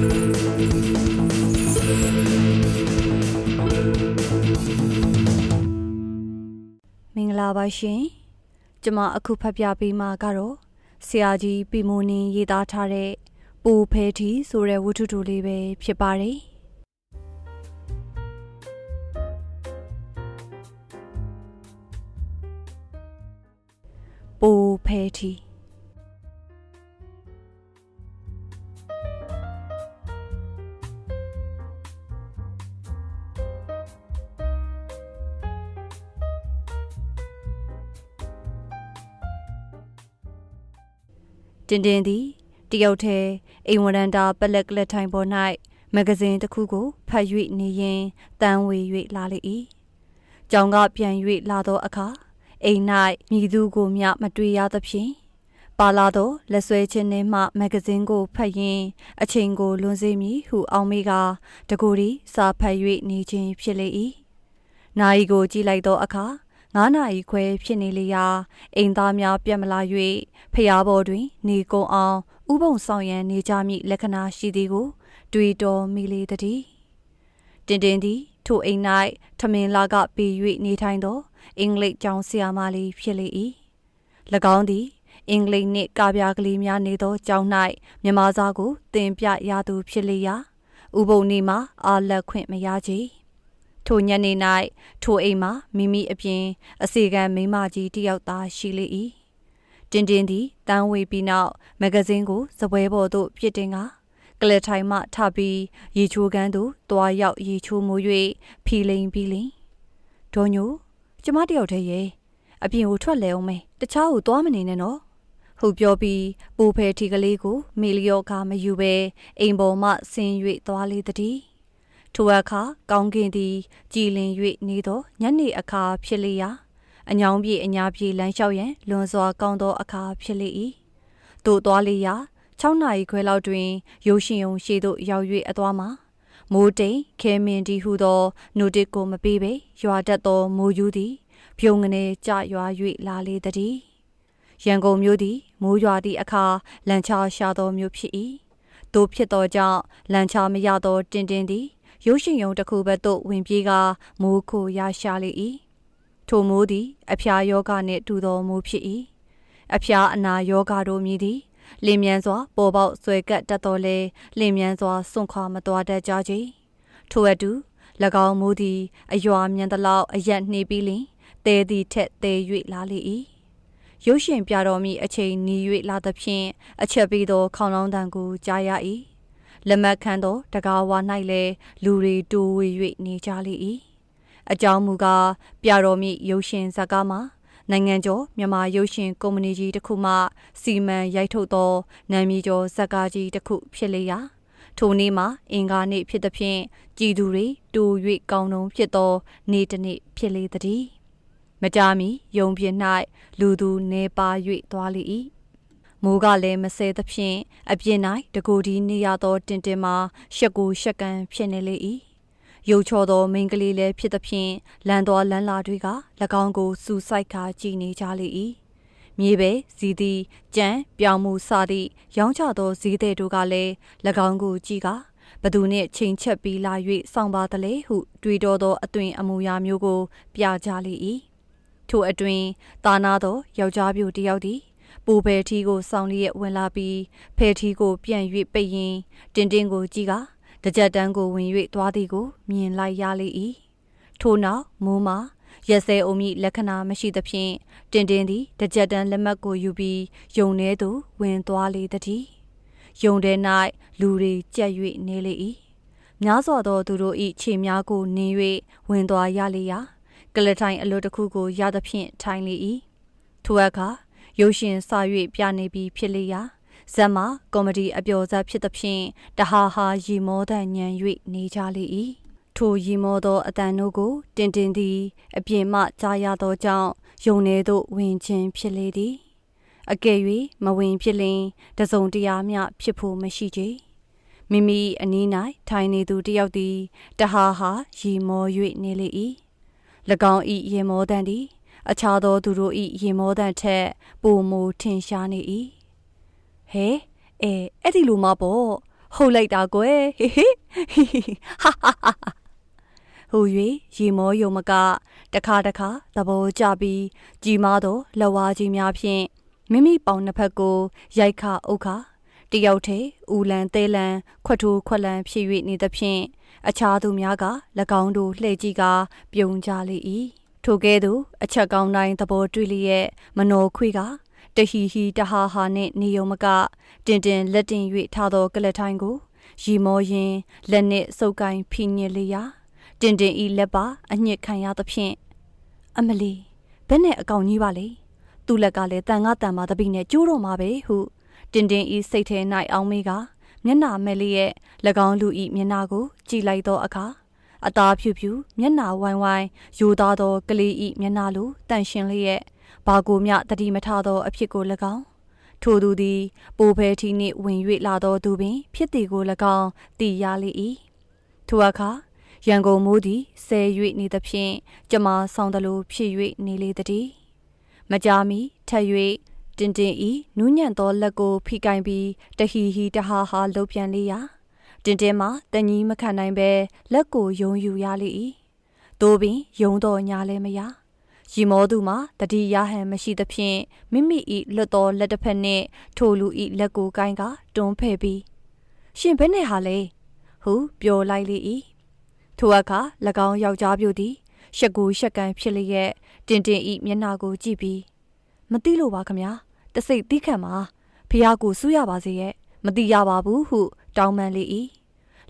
မင်္ဂလာပါရှင်ကျမအခုဖတ်ပြပေးမှာကတော့ဆရာကြီးပီမိုနင်းရေးသားထားတဲ့ပူဖဲထီဆိုတဲ့ဝတ္ထုတိုလေးပဲဖြစ်ပါတယ်ပူဖဲထီ တင်တင်သည်တယောက်တည်းအိမ်ဝရန်တာပလက်ကလက်ထိုင်ပေါ်၌မဂဇင်းတစ်ခုကိုဖတ်၍နေရင်တန်းဝေ၍လာလေ၏။ကြောင်ကပြန်၍လာသောအခါအိမ်၌မြည်သူကိုမျှမတွေ့ရသဖြင့်ပါလာသောလက်ဆွဲခြင်းနှင့်မှမဂဇင်းကိုဖတ်ရင်းအချိန်ကိုလွန်စေမည်ဟုအောင်မေကတကူဒီစာဖတ်၍နေခြင်းဖြစ်လေ၏။နာယီကိုကြည့်လိုက်သောအခါ 9နာရီခွဲဖြစ်နေလေရာအိမ်သားများပြတ်မလာ၍ဖျားပေါ်တွင် နေကုန်အောင်ဥပုံဆောင်ရန်နေကြမည့်လက္ခဏာရှိသည်ကို တွေ့တော်မိလေသည်တင်တင်သည်ထိုအိမ်၌ထမင်းလာကပေး၍နေထိုင်သော အင်္ဂလိပ်ကျောင်းဆရာမလေးဖြစ်လေ၏၎င်းသည်အင်္ဂလိပ်နှင့်ကာပြားကလေးများနေသောကျောင်း၌မြမစားကိုသင်ပြရသူဖြစ်လေရာဥပုံနေမှာအာလက်ခွင့်မရကြ ထိုညနေ၌ထိုအိမ်မှာမိမိအပြင် အစီကံမိမကြီးတယောက်သားရှိလေ၏တင်တင်သည်တန်းဝေပြီးနောက်မဂဇင်းကိုစပွဲပေါ်သို့ပြစ်တင်ကကလထိုင်မှထပြီးရေချိုးကန်းသို့တွားရောက်ရေချိုးမိုး၍ဖီလိန်ပြီးလင်ဒေါ်ညိုကျမတယောက်တည်းရဲ့အပြင်ကိုထွက်လဲအောင်မေတခြားကိုသွားမနေနဲ့နော်ဟုတ်ပြောပြီးပူဖဲထီကလေးကိုမီလီယောကမယူပဲအိမ်ပေါ်မှဆင်း၍သွားလေသည် ထိုအခါကောင်းကင်သည်ကြည်လင်၍နေသောညနေအခါဖြစ်လေရာအညောင်းပြေအညာပြေလမ်းလျှောက်ရန်လွန်စွာကောင်းသောအခါဖြစ်လေ၏တို့သွားလေရာ6နာရီခွဲလောက်တွင်ရိုးရှင်ုံရှေ့သို့ရောက်၍အသွားမှာမိုးတိမ်ခဲမင်ဒီဟုသောနိုတစ်ကိုမပေးပေရွာတတ်သောမိုးယူသည်ဖြုံငနေကြရွာ၍လာလေသည်ရန်ကုန်မြို့သည်မိုးရွာသည့်အခါလန်ချရှာသောမြို့ဖြစ်၏တို့ဖြစ်သောကြောင့်လန်ချမရသောတင်တင်သည် ရုပ်ရှင်ရုံတစ်ခုဘက်သို့ဝင်ပြေးကမိုးခိုရရှာလေ၏ထိုမိုးသည် အဖျားယောဂနှင့်တူသောမိုးဖြစ်၏အဖျားအနာယောဂတို့မြည်သည်လင်းမြန်စွာပေါ်ပေါက်ဆွဲကပ်တတ်တော်လဲလင်းမြန်စွာစွန့်ခွာမသွားတတ်ကြကြထိုအတူ၎င်းမိုးသည်အယွာမြန်သလောက်အရက်နှေးပြီးလင်တဲသည်ထက်တဲ၍လာလေ၏ရုပ်ရှင်ပြတော်မူအချိန်နီး၍လာသဖြင့်အချက်ပြီးသောခေါင်းလောင်းတန်ကိုကြားရ၏ လက်မခံသောတကားဝါ၌လည်းလူတွေတိုးဝေ၍နေကြလေ၏အကြောင်းမူကားပြတော်မူရုပ်ရှင်ဇာတ်ကားမှာနိုင်ငံကျော်မြန်မာရုပ်ရှင်ကုမ္ပဏီကြီးတစ်ခုမှစီမံရိုက်ထုတ်သောနာမည်ကျော်ဇာတ်ကားကြီးတစ်ခုဖြစ်လေရာထိုနေ့မှာအင်္ဂါနေ့ဖြစ်သဖြင့်ကြည်သူတွေတူ၍ကောင်းတုံဖြစ်သော နေ့တစ်နေ့ဖြစ်လေသည်မကြမီယုံပြ၌လူသူနေပါ၍သွားလေ၏ မိုးကလည်းမဆဲသဖြင့်အပြင်း၌တကူဒီနေရသောတင်တင်မှာရှက်ကိုရှက်ကန်ဖြစ်နေလေ၏ရုပ်ချော်သောမိန်းကလေးလည်းဖြစ်သဖြင့်လန်တော်လန်းလာတွေက၎င်းကိုစူဆိုင်ခါကြည်နေကြလေ၏မြေပဲဇီသည်ကြံပြောင်မှုစသည့်ရောင်းချသောဈေးသည်တို့ကလည်း၎င်းကိုကြည်ကဘသူနှင့်ချိန်ချက်ပြီးလာ၍စောင့်ပါသလဲဟု တွေးတော်သောအသွင်အမူအရာမျိုးကို ပြကြလေ၏ထိုအတွင်တာနာသောယောက်ျားပြိုတယောက်သည် ပူဘဲထီကိုစောင်းလျက်ဝင်လာပြီးဖဲထီကိုပြန်၍ပိတ်ရင်တင်းတင်းကိုကြည့်ကတကြက်တန်းကိုဝင်၍သွားသည်ကို မြင်လိုက်ရလေ၏ထို့နောက်မိုးမှာရက်စဲအုံမြလက္ခဏာမရှိသဖြင့်တင်တင်သည်တကြက်တန်းလက်မှတ်ကိုယူပြီးယုံထဲသို့ဝင်သွားလေသည်ယုံထဲ၌လူတွေကြက်၍နေလေ၏များစွာသောသူတို့၏ခြေများကိုနင်း၍ဝင်သွားရလေရာကလထိုင်အလွတ်တစ်ခုကိုရသဖြင့်ထိုင်လေ၏ထိုအခါ ရုပ်ရှင်စာ၍ပြနေပြီးဖြစ်လေရာဇက်မှာကောမဒီအပျော်ဇက်ဖြစ်သဖြင့်တဟာဟာရီမောတဲ့ညံ၍နေကြလေ၏ထိုရီမောသောအတန်တို့ကိုတင်တင်သည် အပြင်မှကြားရသောကြောင့်ယုံနေသို့ဝင်ခြင်းဖြစ်လေသည်အကယ်၍မဝင်ဖြစ်လင်တစုံတရာမျှဖြစ်ဖို့မရှိကြမိမိအနည်း၌ထိုင်နေသူတယောက်သည်တဟာဟာရီမော၍နေလေ၏၎င်းဤရေမောတန်သည် အခြားသောသူတို့၏ရေမောတန်ထက်ပိုမိုထင်ရှားနေ၏ဟဲအဲအဲ့ဒီလိုမှပေါ့ဟုတ်လိုက်တာကွယ်ဟေဟေဟာဟာဟာဟို၍ရေမောယုံမကတခါတခါသဘောကျပြီးကြီးမားသောလက်ဝါးကြီးများဖြင့်မိမိပေါင်နှစ်ဖက်ကိုရိုက်ခအုတ်ခတယောက်တည်းဦးလန်သဲလန်ခွတ်ထိုးခွက်လန်ဖြစ်၍နေသဖြင့်အခြားသူများက၎င်းတို့လှည့်ကြည့်ကပြုံကြလေ၏ ထိုကဲ့သို့အချက်ကောင်းတိုင်းသဘောတွေ့လျက်မနောခွေကတဟီဟီတဟာဟာနှင့်နေုံမကတင်တင်လက်တင်၍ထားသောကလထိုင်းကိုရီမောရင်လက်နှင့်စုပ်ကိုင်းဖိညစ်လျာတင်တင်ဤလက်ပါအညစ်ခံရသဖြင့်အမလီဘယ်နဲ့အကောင်ကြီးပါလေသူ့လက်ကလည်းတန်ငါတန်မာတပိနဲ့ကျိုးတော့မှာပဲဟုတင်တင်ဤစိတ်ထဲ၌အောင်းမေးကမျက်နာမဲ့လျက်၎င်းလူဤမျက်နာကိုကြည့်လိုက်သောအခါ အသားဖြူဖြူမျက်နာဝိုင်းဝိုင်းယိုသားသောကလေးဤမျက်နာလိုတန့်ရှင်းလျက်ဘာကိုမျတတိမထသောအဖြစ်ကို၎င်းထိုသူသည်ပိုဖဲထီနှင့်ဝင်၍လာသောသူပင် ဖြစ်သည်ကို၎င်းသိရလေ၏ထိုအခါရန်ကုန်မိုးသည်ဆဲ၍နေသဖြင့်ကျမဆောင်သလိုဖြစ်၍နေလေသည်မကြာမီထက်၍တင်တင်ဤနူးညံ့သောလက်ကိုဖိကိုင်းပြီးတဟီဟီတဟာဟာလှုပ်ပြန်လေရာ တင်တင်မှာတန်ကြီးမခံနိုင်ပဲလက်ကိုယုံယူရလေ၏သို့ပင်ယုံတော်ညာလည်းမရရီမောသူမှာတတိယဟန်မရှိသဖြင့်မိမိဤလွတ်တော်လက်တစ်ဖက်နှင့်ထိုလူဤလက်ကိုကိုင်းကတွန်းဖဲ့ပြီးရှင်ဘယ်နဲ့ဟာလဲဟုပြောလိုက်လေ၏ထိုအခါ၎င်းယောက်ျားပြို့သည်ရှက်ကူရှက်ကန်ဖြစ်လျက်တင်တင်ဤမျက်နှာကိုကြည့်ပြီးမသိလို့ပါခမညာတစိတ်တီးခံပါဖះကိုစူးရပါစေရဲ့မတိရပါဘူးဟု တောင်းပန်လေ၏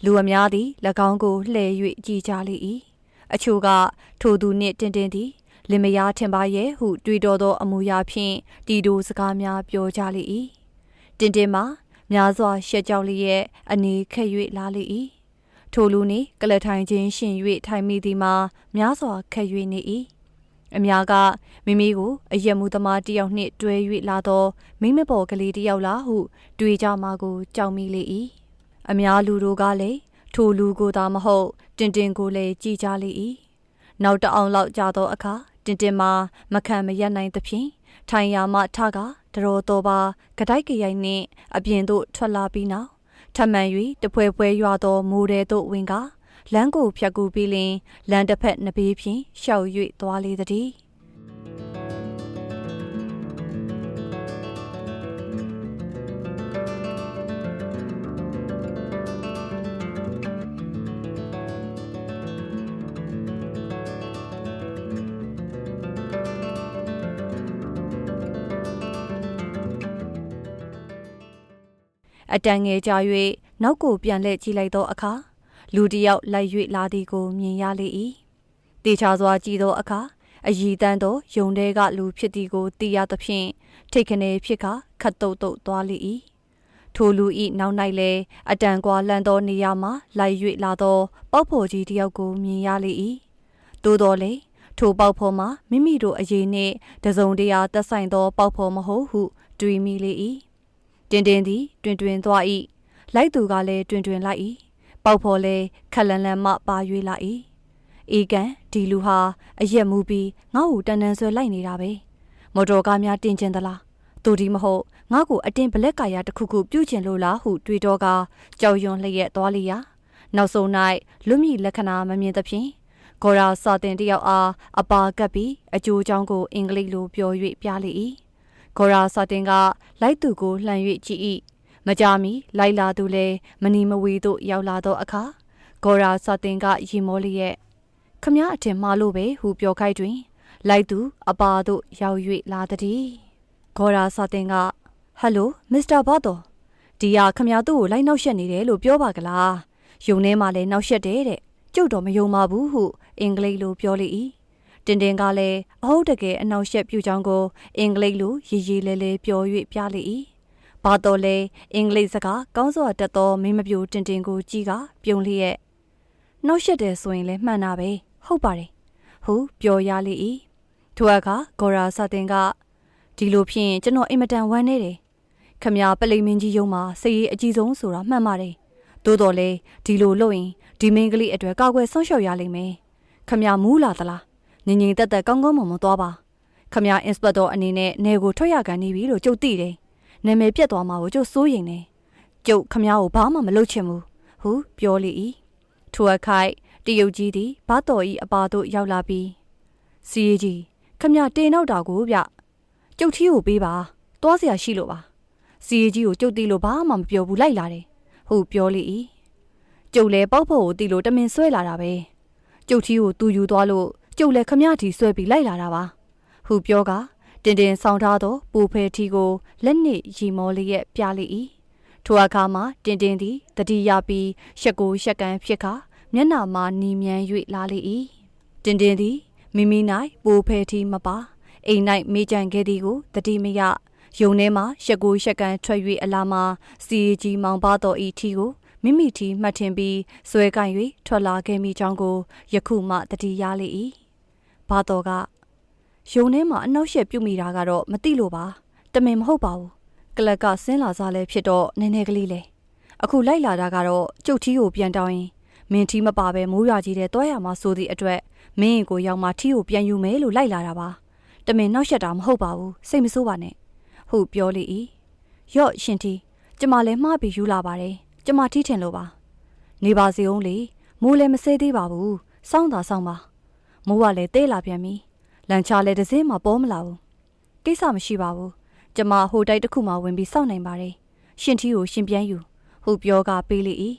လူအများသည်၎င်းကိုလှဲ၍ကြည်ကြလေ၏အချို့ကထိုသူနှင့်တင်တင်သည်လင်မယားထင်ပါရဲ့ဟုတွေးတော်သောအမူအရာဖြင့်တီတိုစကားများပြောကြလေ၏တင်တင်မှာများစွာရှက်ကြောက်လျက်အနေခက်၍လာလေ၏ထိုလူနှင့်ကလထိုင်ချင်းရှင်၍ထိုင်မိသည်မှာများစွာခက်၍နေ၏အများကမိမိကိုအယက်မှုသမားတယောက်နှင့်တွဲ၍လာသောမိမပေါ်ကလေးတယောက်လားဟုတွေးကြမှာကိုကြောက်မိလေ၏ အများလူတို့ကလည်းထိုလူကိုသာမဟုတ် တင်တင်ကိုလည်းကြည်ကြလေ၏နောက်တအောင်လောက်ကြာသောအခါတင်တင်မှာမခံမရနိုင်သဖြင့်ထိုင်ရာမှထကတတော်တော်ပါဂတိုက်ကြရိုင်နှင့်အပြင်သို့ထွက်လာပြီးနောက်ထမှန်၍တပွဲပွဲရွာသောမိုးတဲသို့ဝင်ကလမ်းကိုဖြတ်ကူပြီးလင်လမ်းတစ်ဖက်နှစ်ဘေးဖြင့်ရှောက်၍သွားလေသည် အတန်ငယ်ကြ၍နောက်ကိုပြန်လှည့်ကြည့်လိုက်သောအခါလူတယောက်လိုက်၍လာသည်ကိုမြင်ရလေ၏တေချာစွာကြည့်သောအခါအည်တန်းသောယုံတဲကလူဖြစ်သည်ကိုသိရသဖြင့်ထိတ်ခနဲဖြစ်ကခတ်တုတ်တုတ်သွားလေ၏ထိုလူဤနောက်၌လဲအတန်ကွာလန်သောနေရာမှာလိုက်၍လာသောပေါက်ဖော်ကြီးတယောက်ကိုမြင်ရလေ၏သို့တော်လေထိုပေါက်ဖော်မှာမိမိတို့အရေးနှင့်တစုံတရာသက်ဆိုင်သောပေါက်ဖော်မဟုတ်ဟုတွေးမိလေ၏ တင်တင်သည် တွင်တွင်သွား၏လိုက်သူကလည်းတွင်တွင်လိုက်၏ပေါက်ဖော်လဲခက်လန်လန်မှပါ၍လာ၏အေကန်ဒီလူဟာအရက်မူပြီးငါ့ကိုတန်တန်ဆွဲလိုက်နေတာပဲမော်တော်ကားများတင်ကျင်သလားသူဒီမဟုတ်ငါ့ကိုအတင်းဘလက်ကာယာတစ်ခုခုပြုတ်ကျင်လို့လားဟုတွေးတော့ကကြောက်ရွံ့လျက်သွားလျာနောက်ဆုံး၌လွတ်မိလက္ခဏာမမြင်သဖြင့်ဂေါ်ရာစာတင်တယောက်အားအပါကပ်ပြီးအကျိုးချောင်းကိုအင်္ဂလိပ်လိုပြော၍ပြလေ၏ ဂေါ်ရာစာတင်ကလိုက်သူကိုလှန်၍ကြည့်၏မကြမီလိုက်လာသူလည်းမနီမဝေသို့ရောက်လာသောအခါဂေါ်ရာစာတင်ကရီမောလျက်ခမည်းအထင်မှားလို့ပဲဟုပြောခိုက်တွင် လိုက်သူအပါသို့ရောက်၍လာသည်ဂေါ်ရာစာတင်ကဟယ်လိုမစ္စတာဘာတော်ဒီဟာခမည်းသူ့ကိုလိုက်နောက်ရှက်နေတယ်လို့ပြောပါကလားယုံထဲမှာလည်းနောက်ရှက်တယ်တဲ့ကျုပ်တော့မယုံပါဘူးဟုအင်္ဂလိပ်လိုပြောလေ၏ တင်တင်ကလည်းအဟုတ်တကယ်အနောက်ရှက်ပြူချောင်းကိုအင်္ဂလိပ်လိုရေးရေးလဲလဲပြော၍ပြလေ၏ဘာတော်လဲအင်္ဂလိပ်စကားကောင်းစွာတတ်သောမင်းမပြိုတင်တင်ကိုကြည့်ကပြုံးလျက်နှောက်ရှက်တယ်ဆိုရင်လည်းမှန်တာပဲဟုတ်ပါတယ်ဟုပြောရလေ၏ထိုအခါဂေါ်ရာစတင်ကဒီလိုဖြင့်ကျွန်တော်အင်မတန်ဝမ်းနေတယ်ခမရပလိမင်းကြီးယုံမှာစည်ရည်အကြီးဆုံးဆိုတာမှန်ပါတယ်သို့တော်လေဒီလိုလုပ်ရင်ဒီမင်းကလေးအတွက်ကောက်ွယ်ဆုံးရှုံရလိမ့်မယ်ခမရမူးလာသလား ငင်ငင်တက်တက်ကောင်းကောင်းမွန်မွန်သွားပါခမရအင်စပက်တော်အနေနဲ့နေကိုထွက်ရကန်နေပြီလို့ကြုတ်သိတယ်နာမည်ပြတ်သွားမှာကိုကျုပ်စိုးရိမ်နေ ကျုပ်ခမ ्या ကိုဘာမှမလုပ်ချင်ဘူးဟုပြောလေ၏ထိုအခါတရုတ်ကြီးသည်ဘာတော်ဤအပါသို့ရောက်လာပြီးစီရီကြီးခမ ्या တင်တော့တာကိုဗျကျုပ်ထီးကိုပေးပါသွားเสียရှိလို့ပါစီရီကြီးကိုကျုပ်တီလို့ဘာမှမပြောဘူးလိုက်လာတယ်ဟုပြောလေ၏ကျုပ်လည်းပေါက်ဖို့ကိုတီလို့တမင်ဆွဲလာတာပဲကျုပ်ထီးကိုသူယူသွားလို့ ကျုပ်လည်းခမ ्या ထီဆွဲပြီးလိုက်လာတာပါဟုပြောကတင်တင်ဆောင်ထားသောပူဖဲထီကိုလက်နှင့်ရီမောလေးရဲ့ပြလေ၏ထိုအခါမှာတင်တင်သည်တတိယပြီးရှက်ကိုရှက်ကန်ဖြစ်ခါမျက်နာမှာနီမြန်၍လာလေ၏တင်တင်သည်မိမိ၌ပူဖဲထီမပါအိမ်၌မေးကြံခဲ့သည်ကိုတတိမယယုံထဲမှာရှက်ကိုရှက်ကန်ထွက်၍အလာမှာစီကြီးမောင်ပါတော်ဤထီကိုမိမိထီမှတ်ထင်ပြီးဆွဲကင်၍ထွက်လာခဲ့မိကြောင်းကိုယခုမှတတိရလေ၏ ဘာတော်ကယုံထဲမှာအနှောက်ယှက်ပြုတ်မိတာကတော့မသိလို့ပါတမင်မဟုတ်ပါဘူးကလက်ကဆင်းလာစားလဲဖြစ်တော့နည်းနည်းကလေးလေအခုလိုက်လာတာကတော့ကျုပ်ထီးကိုပြန်တောင်းရင်မင်းထီးမပါပဲမိုးရွာကြီးတဲ့တွားရမှာဆိုသည့်အတွက်မင်းကိုရောက်မှထီးကိုပြန်ယူမယ်လို့လိုက်လာတာပါတမင်နှောက်ယှက်တာမဟုတ်ပါဘူးစိတ်မဆိုးပါနဲ့ဟုတ်ပြောလေ၏ရော့ရှင်ထီးကျမလည်းမှားပြီးယူလာပါတယ်ကျမထီးထင်လို့ပါ နေပါစေအောင်လေမိုးလည်းမဆဲသေးပါဘူးစောင်းတာစောင်းပါ မိုးကလည်းတဲလာပြန်ပြီလန်ချလည်းတစ်စင်းမှပေါ်မလာဘူးကိစ္စမရှိပါဘူးကျမဟိုတိုက်တစ်ခုမှဝင်ပြီးစောင့်နိုင်ပါတယ်ရှင်ထီကိုရှင်ပြန်ယူဟုတ်ပြောကပေးလေ၏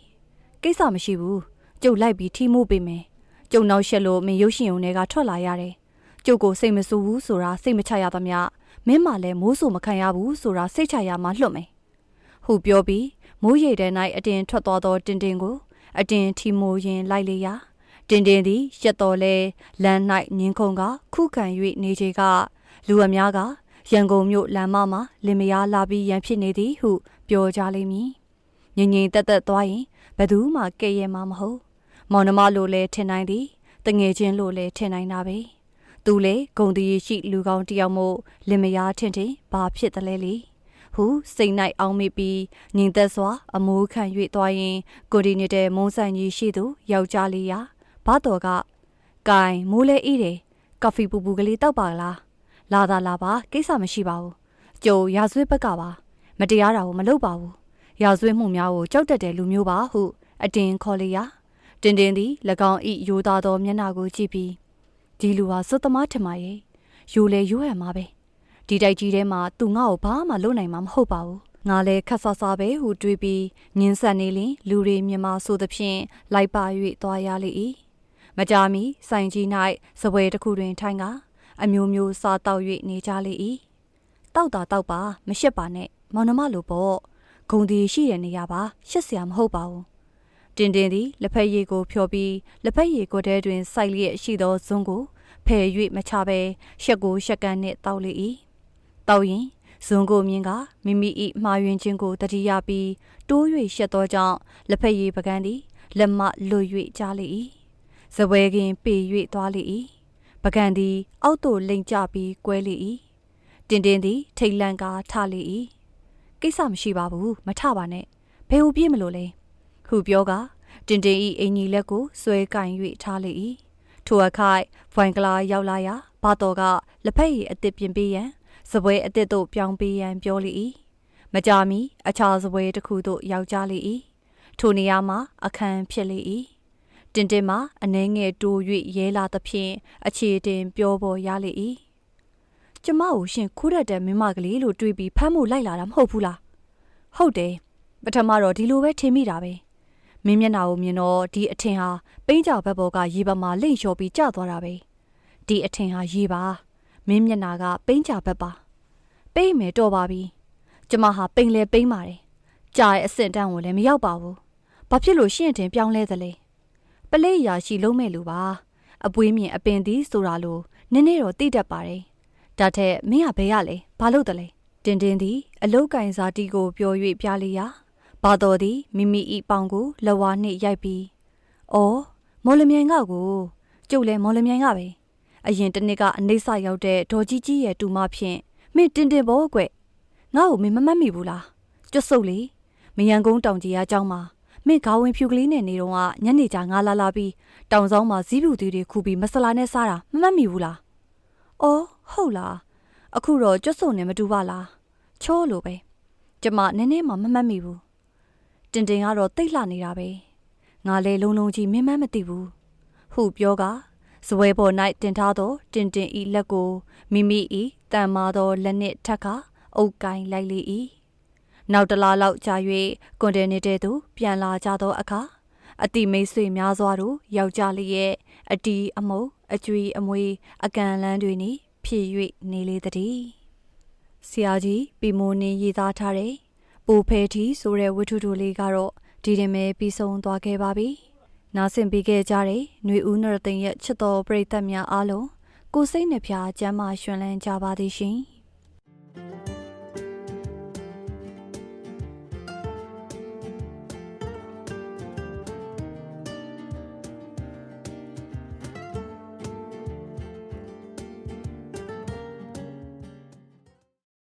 ကိစ္စမရှိဘူးကျုပ်လိုက်ပြီးထီမို့ပေးမယ်ကျုံနောက်ရှက်လို့မင်းရုပ်ရှင်ုံတွေကထွက်လာရတယ်ကျုပ်ကိုစိတ်မဆိုးဘူးဆိုတာစိတ်မချရသမျှမင်းမှလည်းမိုးဆူမခံရဘူးဆိုတာစိတ်ချရမှလွတ်မယ်ဟုတ်ပြောပြီးမိုးရိပ်တဲ့၌အတင်ထွက်သွားသောတင်တင်ကိုအတင်ထီမိုးရင်လိုက်လေရာ တင်တင်သည်ရက်တော်လဲလမ်း၌ငင်းခုန်ကခုခံ၍နေချေကလူအများကရန်ကုန်မြို့လမ်းမမှာလင်မယားလာပြီးရန်ဖြစ်နေသည်ဟုပြောကြလိမ့်မည်ငြိမ်ငြိမ်သက်သက်သွားရင်ဘယ်သူမှကဲ့ရဲ့မှာမဟုတ်မောင်နှမလိုလဲထင်နိုင်သည်တငယ်ချင်းလိုလဲထင်နိုင်တာပဲသူလေဂုံတီရှိလူကောင်းတယောက်မို့လင်မယားထင်ထင်ဘာဖြစ်တယ်လဲလေဟုစိတ်၌အောင်မိပြီးငြိမ်သက်စွာအမိုးခံ၍သွားရင်ကိုဒီနေတဲ့မုံဆိုင်ကြီးရှိသူယောက်ျားလေးရာ ဘာတော်ကဂိုင်မိုးလဲအေးတယ်ကော်ဖီပူပူကလေးတောက်ပါလားလာသာလာပါကိစ္စမရှိပါဘူးကျုံရာဇဝတ်ဘက်ကပါမတရားတာကိုမလုပ်ပါဘူးရာဇဝတ်မှုများကိုကြောက်တတ်တဲ့လူမျိုးပါဟုအတင်ခေါ်လျာတင်တင်သည်၎င်းဤရိုသားသောမျက်နှာကိုကြည့်ပြီးဒီလူဟာစွတ်သမားထင်ပါရဲ့ယိုလဲရိုးရမှာပဲဒီတိုက်ကြီးထဲမှာသူငါ့ကိုဘာမှလုပ်နိုင်မှာမဟုတ်ပါဘူးငါလဲခက်ဆာဆာပဲဟုတွေးပြီးညင်းဆက်နေလင်လူတွေမြင်မာဆိုသဖြင့်လိုက်ပါ၍သွားရလေ၏ မကြာမီစိုင်ကြီး၌စပွဲတစ်ခုတွင်ထိုင်ကအမျိုးမျိုးစားတောက်၍နေကြလေ၏တောက်တာတောက်ပါမရှက်ပါနဲ့မောင်နှမလိုပေါ့ဂုံဒီရှိတဲ့နေရာပါရှက်စရာမဟုတ်ပါဘူးတင်တင်သည်လက်ဖက်ရည်ကိုဖြောပြီးလက်ဖက်ရည်ကိုတဲတွင်စိုက်လျက်ရှိသောဇွန်းကိုဖယ်၍မချဘဲရှက်ကိုရှက်ကန်နှင့်တောက်လေ၏တောက်ရင်ဇွန်ကိုမြင်ကမိမိ၏မှားယွင်းခြင်းကိုတတိယပြီးတိုး၍ရှက်သောကြောင့်လက်ဖက်ရည်ပကန်းသည်လက်မလွတ်၍ကြားလေ၏ ဇပွဲကင်ပေ၍သွားလေ၏ပကံသည်အောက်သို့လိမ်ကျပြီးကွဲလေ၏တင်တင်သည် ထိတ်လန့်ကာထလေ၏ကိစ္စမရှိပါဘူးမထပါနဲ့ဘယ်ဟူပြေးမလို့လဲဟုပြောကတင်တင်ဤအင်ကြီးလက်ကိုဆွဲကင်၍ထားလေ၏ထိုအခိုက်ဗိုင်ကလာရောက်လာရာဘာတော်ကလက်ဖက်ရည်အစ်စ်ပြင်ပေးရန်စပွဲအစ်စ်တို့ပြောင်းပေးရန်ပြောလေ၏မကြမီအခြားစပွဲတစ်ခုသို့ရောက်ကြလေ၏ထိုနေရာမှာအခန်းဖြစ်လေ၏ တင်တင်မှာအနှဲငယ်တိုး၍ရဲလာသဖြင့်အခြေတင်ပြောပေါ်ရလေ၏ကျမကိုရှင်ခိုးရတဲ့မိမကလေးလို့တွေးပြီးဖမ်းမှုလိုက်လာတာမဟုတ်ဘူးလားဟုတ်တယ်ပထမတော့ဒီလိုပဲထင်မိတာပဲမင်းမျက်နှာကိုမြင်တော့ဒီအထင်ဟာပိန်းကြဘက်ပေါ်ကရေပမာလိမ့်လျှော်ပြီးကျသွားတာပဲဒီအထင်ဟာရေပါမင်းမျက်နှာကပိန်းကြဘက်ပါပိန်းမယ်တော့ပါပြီကျမဟာပိန်းလဲပိန်းပါတယ်ကြာရဲ့အဆင့်တန်းကိုလည်းမရောက်ပါဘူးဘာဖြစ်လို့ရှင့်တင်ပြောင်းလဲသလဲ ပလဲရာရှိလုံးမဲ့လူပါအပွေးမြင်အပင်သည်ဆိုတာလို့နည်းနည်းတော့သိတတ်ပါတယ်ဒါထက်မင်းကဘယ်ရလဲဘာလို့တလဲတင်တင်သည်အလုတ်ကင်ဇာတီကိုပြော၍ပြလျာဘာတော်သည်မိမိ၏ပေါင်ကိုလဝါနှင့်ရိုက်ပြီးအော်မော်လမြိုင်ကကိုကျုပ်လည်းမော်လမြိုင်ကပဲအရင်တနေ့ကအနေဆရောက်တဲ့ဒေါ်ကြီးကြီးရဲ့တူမဖြင့်မင်းတင်တင်ဘောကွငါ့ကိုမင်းမမှတ်မိဘူးလားကျွတ်စုပ်လေမယံကုန်းတောင်ကြီးအကြောင်းမှာ မင်းခေါဝင်ဖြူကလေးနဲ့နေတော့ကညနေကျငါလာလာပြီးတောင်ဆောင်မှာဇီးဖြူသေးတွေခူပြီးမဆလာနဲ့စားတာမမှတ်မိဘူးလားအော်ဟုတ်လားအခုတော့ကျွတ်ဆုံနေမတူပါလားချောလို့ပဲကျမနည်းနည်းမှမမှတ်မိဘူးတင်တင်ကတော့တိတ်လှနေတာပဲငါလေလုံးလုံးကြီးမင်းမမသိဘူးဟုပြောကဇပွဲပေါ်၌တင်ထားသောတင်တင်ဤလက်ကိုမိမိဤတန်မာသောလက်နှင့်ထက်ကအုပ်ကိုင်းလိုက်လေ၏ နောက်တလားလောက်ကြာ၍ကွန်တိန်နေတဲ့သူပြန်လာကြသောအခါအတိမိတ်ဆွေများစွာတို့ယောက်ျားလေးရဲ့အတီးအမုံအကျွီအမွေအကန်လန်းတွေနှင့်ဖြည့်၍နေလေသည်ဆရာကြီးပီမိုနင်းရေးသားထားတဲ့ပူဖဲထီဆိုတဲ့ဝတ္ထုတို့လေးကတော့ဒီတင်ပဲပြီးဆုံးသွားခဲ့ပါပြီ။နားဆင်ပေးခဲ့ကြတဲ့ຫນွေဦးနရသိန်ရဲ့ချစ်တော်ပရိသတ်များအားလုံးကိုစိတ်နှဖျားကျမ်းမာရွှင်လန်းကြပါသည်ရှင်။